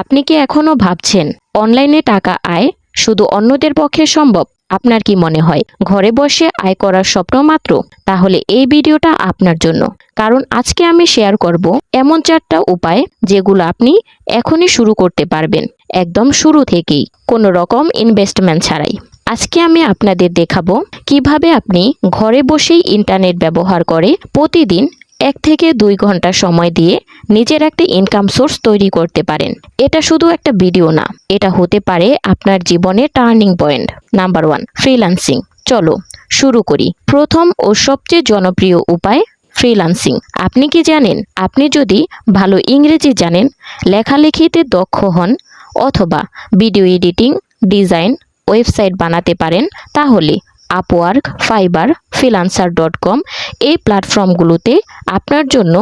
আপনি কি এখনও ভাবছেন, অনলাইনে টাকা আয় শুধু অন্যদের পক্ষে সম্ভব? আপনার কি মনে হয়, ঘরে বসে আয় করার স্বপ্ন মাত্র? তাহলে এই ভিডিওটা আপনার জন্য। কারণ আজকে আমি শেয়ার করব এমন চারটা উপায় যেগুলো আপনি এখনই শুরু করতে পারবেন, একদম শুরু থেকেই, কোনো রকম ইনভেস্টমেন্ট ছাড়াই। আজকে আমি আপনাদের দেখাবো কীভাবে আপনি ঘরে বসেই ইন্টারনেট ব্যবহার করে প্রতিদিন এক থেকে দুই ঘণ্টা সময় দিয়ে নিজের একটা ইনকাম সোর্স তৈরি করতে পারেন। এটা শুধু একটা ভিডিও না, এটা হতে পারে আপনার জীবনের turning point number one freelancing চলো, শুরু করি। প্রথম ও সবচেয়ে জনপ্রিয় উপায় ফ্রিল্যান্সিং আপনি কি জানেন? আপনি যদি ভালো ইংরেজি জানেন, লেখালেখিতে দক্ষ হন, অথবা ভিডিও এডিটিং ডিজাইন ওয়েবসাইট বানাতে পারেন, তাহলে Upwork Fiverr Freelancer dot com এই প্ল্যাটফর্মগুলোতে আপনার জন্য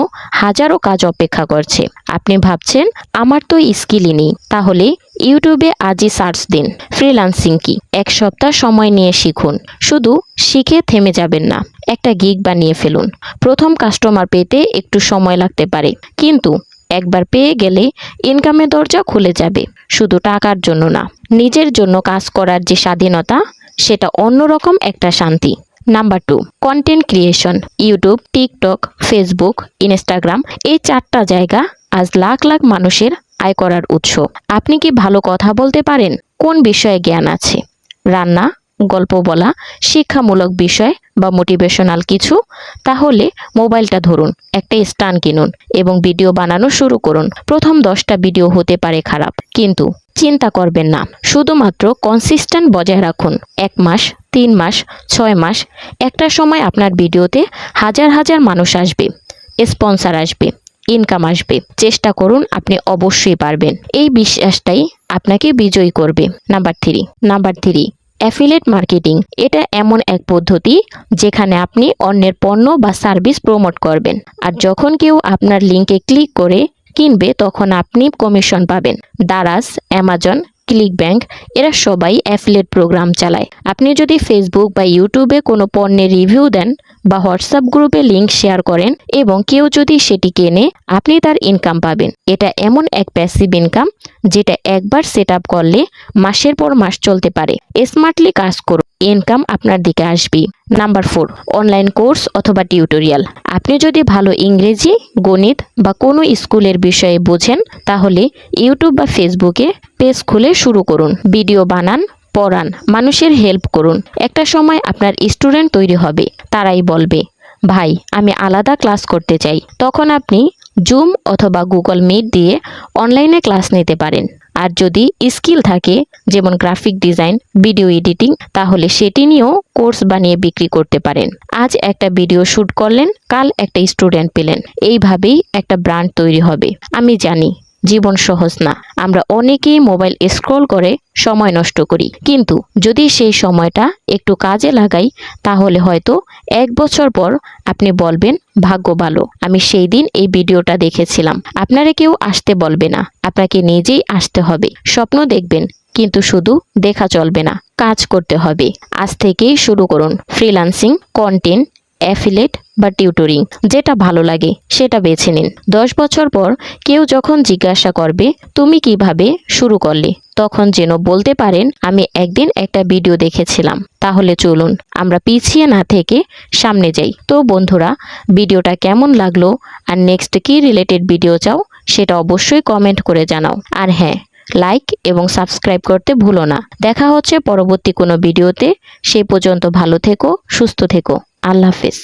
হাজারো কাজ অপেক্ষা করছে। আপনি ভাবছেন, আমার তো স্কিলই নেই। তাহলে ইউটিউবে আজই সার্চ দিন ফ্রিল্যান্সিং কি? এক সপ্তাহ সময় নিয়ে শিখুন। শুধু শিখে থেমে যাবেন না, একটা গিগ বানিয়ে ফেলুন। প্রথম কাস্টমার পেতে একটু সময় লাগতে পারে, কিন্তু একবার পেয়ে গেলে ইনকামের দরজা খুলে যাবে। শুধু টাকার জন্য না, নিজের জন্য কাজ করার যে স্বাধীনতা, সেটা অন্যরকম একটা শান্তি। Number two content creation YouTube TikTok Facebook Instagram এই চারটা জায়গা আজ লাখ লাখ মানুষের আয় করার উৎস। আপনি কি ভালো কথা বলতে পারেন? কোন বিষয়ে জ্ঞান আছে? রান্না, গল্প বলা, শিক্ষামূলক বিষয় বা মোটিভেশনাল কিছু? তাহলে মোবাইলটা ধরুন, একটা স্টান কিনুন এবং ভিডিও বানানো শুরু করুন। প্রথম দশটা ভিডিও হতে পারে খারাপ, কিন্তু চিন্তা করবেন না। শুধুমাত্র কনসিস্টেন্ট বজায় রাখুন। এক মাস তিন মাস, ছয় মাস একটা সময় আপনার ভিডিওতে হাজার হাজার মানুষ আসবে, স্পন্সার আসবে ইনকাম আসবে। চেষ্টা করুন, আপনি অবশ্যই পারবেন। এই বিশ্বাসটাই আপনাকে বিজয়ী করবে। Number three number three affiliate marketing এটা এমন এক পদ্ধতি যেখানে আপনি অন্যের পণ্য বা সার্ভিস প্রমোট করবেন। আর যখন কেউ আপনার লিঙ্কে ক্লিক করে কিনবে, তখন আপনি কমিশন পাবেন। দারাজ অ্যামাজন ক্লিক ব্যাংক, এরা সবাই অ্যাফিলেট প্রোগ্রাম চালায়। আপনি যদি ফেসবুক বা ইউটিউবে কোনো পণ্যের রিভিউ দেন বা হোয়াটসঅ্যাপ গ্রুপে লিঙ্ক শেয়ার করেন এবং কেউ যদি সেটি কেনে আপনি তার ইনকাম পাবেন। এটা এমন এক প্যাসিভ ইনকাম যেটা একবার সেট করলে মাসের পর মাস চলতে পারে। স্মার্টলি কাজ করুন। ইনকাম আপনার দিকে আসবে নাম্বার ফোর, অনলাইন কোর্স অথবা টিউটোরিয়াল। আপনি যদি ভালো ইংরেজি, গণিত বা কোনো স্কুলের বিষয়ে বোঝেন, তাহলে ইউটিউব বা ফেসবুকে পেজ খুলে শুরু করুন। ভিডিও বানান, পড়ান, মানুষের হেল্প করুন। একটা সময় আপনার স্টুডেন্ট তৈরি হবে, তারাই বলবে, ভাই, আমি আলাদা ক্লাস করতে চাই। তখন আপনি জুম অথবা গুগল মিট দিয়ে অনলাইনে ক্লাস নিতে পারেন। আর যদি স্কিল থাকে, যেমন গ্রাফিক ডিজাইন, ভিডিও এডিটিং, তাহলে সেটি নিয়েও কোর্স বানিয়ে বিক্রি করতে পারেন। আজ একটা ভিডিও শ্যুট করলেন, কাল একটা স্টুডেন্ট পেলেন। এইভাবেই একটা ব্র্যান্ড তৈরি হবে। আমি জানি, জীবন সহজ না। আমরা অনেকেই মোবাইল স্ক্রল করে সময় নষ্ট করি। কিন্তু যদি সেই সময়টা একটু কাজে লাগাই, তাহলে হয়তো এক বছর পর আপনি বলবেন, ভাগ্য ভালো, আমি সেই দিন এই ভিডিওটা দেখেছিলাম। আপনারে কেউ আসতে বলবে না, আপনাকে নিজেই আসতে হবে। স্বপ্ন দেখবেন, কিন্তু শুধু দেখা চলবে না, কাজ করতে হবে। আজ থেকেই শুরু করুন ফ্রিলান্সিং কন্টেন্ট অ্যাফিলেট বা টিউটোরিং যেটা ভালো লাগে, সেটা বেছে নিন। দশ বছর পর কেউ যখন জিজ্ঞাসা করবে, তুমি কীভাবে শুরু করলে? তখন যেন বলতে পারেন, আমি একদিন একটা ভিডিও দেখেছিলাম। তাহলে চলুন, আমরা পিছিয়ে না থেকে সামনে যাই। তো বন্ধুরা ভিডিওটা কেমন লাগল? আর নেক্সট কি রিলেটেড ভিডিও চাও? সেটা অবশ্যই কমেন্ট করে জানাও। আর হ্যাঁ লাইক এবং সাবস্ক্রাইব করতে ভুলো না। দেখা হচ্ছে পরবর্তী কোনো ভিডিওতে সেই পর্যন্ত ভালো থেকো, সুস্থ থেকো। আল্লাহ হাফেজ।